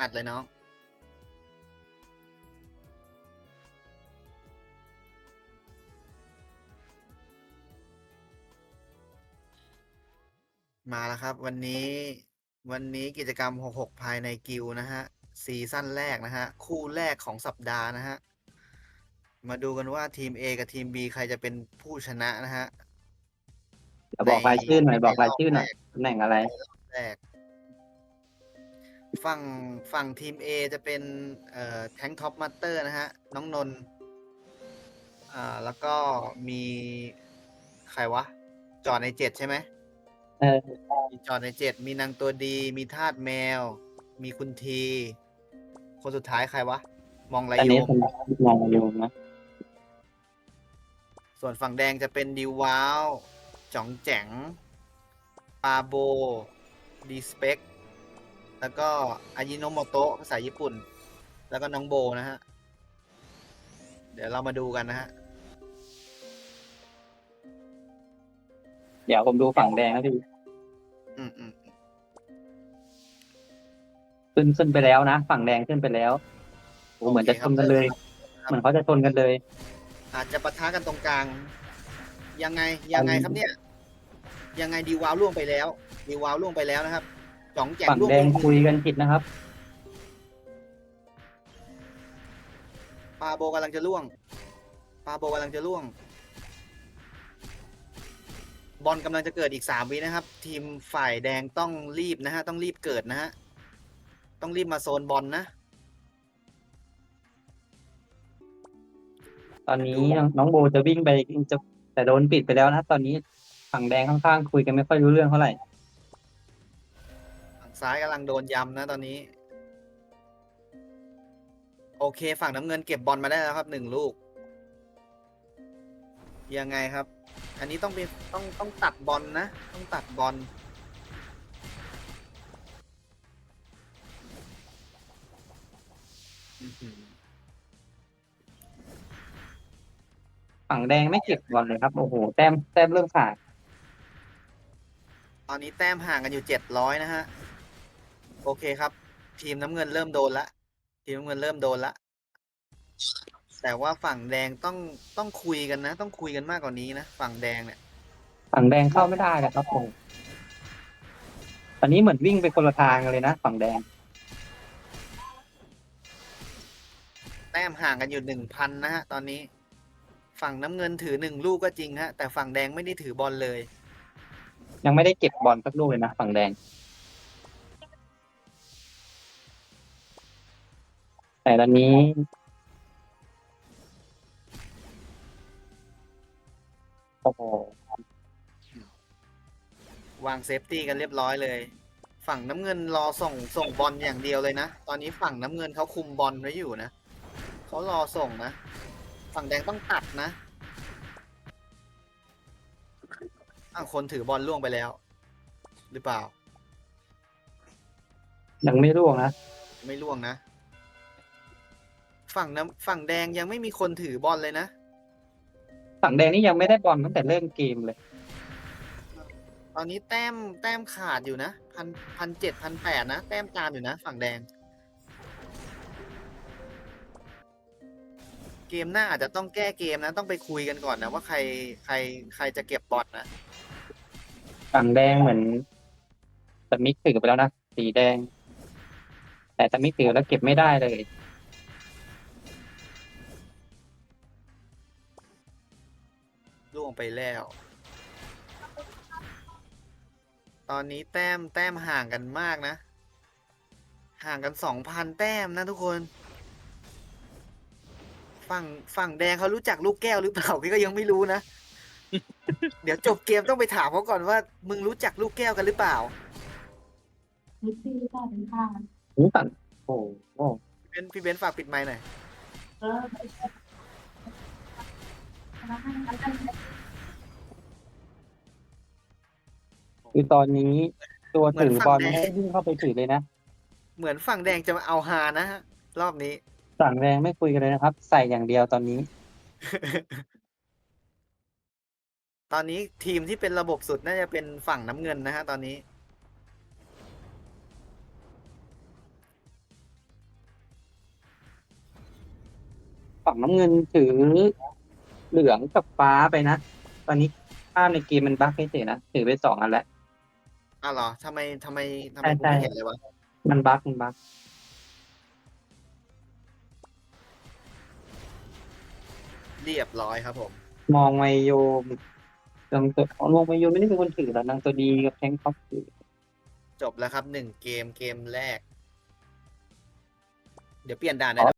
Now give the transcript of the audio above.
อัดเลยน้อง มาแล้วครับ วันนี้วันนี้กิจกรรม 66 ภายในกิลด์นะฮะ ซีซั่นแรกนะฮะ คู่แรกของสัปดาห์นะฮะ มาดูกันว่าทีม A กับทีม B ใครจะเป็นผู้ชนะนะฮะ เดี๋ยวบอกรายชื่อหน่อยในบอกรายชื่อหน่อยรอบแรกตำแหน่งอะไร แรก ฝั่งฝั่งทีม A จะเป็นเอ่อแทงท็อปมาสเตอร์นะฮะ น้องนนท์อ่าแล้วก็มีใครวะ จอดในเจ็ดใช่ไหมเออ มีจอดในเจ็ดมีนางตัวดี มีทาสแมว มีคุณที คนสุดท้ายใครวะ มองไรอันโยนี้มสำหรับมองโยมนะ ส่วนฝั่งแดงจะเป็นดิวว้าว จ๋องแจ๋งปาโบ ดีสเปก แล้วก็อายิโนโมโตะภาษาญี่ปุ่น แล้วก็น้องโบนะฮะ เดี๋ยวเรามาดูกันนะฮะ เดี๋ยวผมดูฝั่งแดงนะพี่ อืมอืมขึ้นขึ้นไปแล้วนะ ฝั่งแดงขึ้นไปแล้วโอ้เหมือนจะชนกันเลย เหมือนเขาจะชนกันเลย อาจจะปะทะกันตรงกลาง ยังไงยังไงครับเนี่ย ยังไงดีวาวล่วงไปแล้ว ดีวาวล่วงไปแล้วนะครับ จ๋องแจ๋งฝั่งล่วงแดไปงคุยกันผิดนะครับ ปาโบกำลังจะล่วง ปาโบกำลังจะล่วง บอลกำลังจะเกิดอีกสามวินะครับ ทีมฝ่ายแดงต้องรีบนะฮะ ต้องรีบเกิดนะฮะ ต้องรีบมาโซนบอลนะ ตอนนี้น้องน้องโบจะวิ่งไปจะแต่โดนปิดไปแล้วนะ ตอนนี้ฝั่งแดงข้างๆคุยกันไม่ค่อยรู้เรื่องเท่าไหร่ฝั่ง ซ้ายกำลังโดนยำนะตอนนี้ โอเค ฝั่งน้ำเงินเก็บบอลมาได้แล้วครับหนึ่งลูก ยังไงครับ อันนี้ต้องเป็นต้องต้องตัดบอลนะ ต้องตัดบอลอื้อหือฝั่งแดงไม่เก็บบอลเลยครับ โอ้โห แต้มแต้มเริ่มขาด ตอนนี้แต้มห่างกันอยู่เจ็ดร้อยนะฮะ โอเคครับ ทีมน้ำเงินเริ่มโดนละ ทีมน้ำเงินเริ่มโดนละ แต่ว่าฝั่งแดงต้องต้องคุยกันนะ ต้องคุยกันมากกว่านี้นะ ฝั่งแดงเนี่ย ฝั่งแดงเข้าไม่ได้นะครับผมตอนนี้เหมือนวิ่งไปคนละทางกันเลยนะฝั่งแดง แต้มห่างกันอยู่หนึ่งพันนะฮะตอนนี้ ฝั่งน้ำเงินถือหนึ่งลูกก็จริงฮะ แต่ฝั่งแดงไม่ได้ถือบอลเลย ยังไม่ได้เก็บบอลสักลูกเลยนะฝั่งแดง แต่ตอนนี้ โอ้โหวางเซฟตี้กันเรียบร้อยเลย ฝั่งน้ำเงินรอส่งส่งบอลอย่างเดียวเลยนะ ตอนนี้ฝั่งน้ำเงินเขาคุมบอลไว้อยู่นะเขารอส่งนะ ฝั่งแดงต้องตัดนะอ้าวคนถือบอลล่วงไปแล้ว หรือเปล่า ยังไม่ร่วงนะ ไม่ล่วงนะ ฝั่งน้ำฝั่งแดงยังไม่มีคนถือบอลเลยนะ ฝั่งแดงนี่ยังไม่ได้บอลตั้งแต่เริ่มเกมเลย ตอนนี้แต้มแต้มขาดอยู่นะพันพันเจ็ดพันแปดนะ แต้มตามอยู่นะ ฝั่งแดง เกมหน้าอาจจะต้องแก้เกมนะ ต้องไปคุยกันก่อนนะ ว่าใครใครใครจะเก็บบอลนะฝั่งแดงเหมือนสมิกถือไปแล้วนะสีแดง แต่สมิกถือแล้วเก็บไม่ได้เลย งไปแล้ว ตอนนี้แต้มแต้มห่างกันมากนะ ห่างกันสองพันแต้มนะทุกคน ฝั่งฝั่งแดงเขารู้จักลูกแก้วหรือเปล่าพี่ก็ยังไม่รู้นะ เดี๋ยวจบเกมต้องไปถามเขาก่อนว่า มึงรู้จักลูกแก้วกันหรือเปล่านิตตี้ก็เป็นข้างหูฝั่งโอ้โหพี่เบนซ์พี่เบนซ์ฝากปิดไมค์หน่อย เออ คือตอนนี้ตัวถือบอลไม่ได้ยิ่งเข้าไปถือเลยนะ เหมือนฝั่งแดงจะมาเอาฮานะฮะ รอบนี้ สั่งแรงไม่คุยกันเลยนะครับ ใส่อย่างเดียวตอนนี้ ตอนนี้ทีมที่เป็นระบบสุดน่าจะเป็นฝั่งน้ำเงินนะฮะตอนนี้ ฝั่งน้ำเงินถือเหลืองกับฟ้าไปนะ ตอนนี้ภาพในเกมมันบั๊กให้เฉยนะ ถือไปสองอันแล้ว อ้าวเหรอทำไมทำไมทำไมใช่ผมไม่ใช่เห็นเลยวะ มันบั๊กมันบั๊กเรียบร้อยครับผม มองไมโยมลำตัวอ๋อมองไมโยไม่ได้เป็นคนถือแล้วนางตัวดีกับแทงท็อปถือจบแล้วครับหนึ่งเกมเกมแรก เดี๋ยวเปลี่ยนด่านได้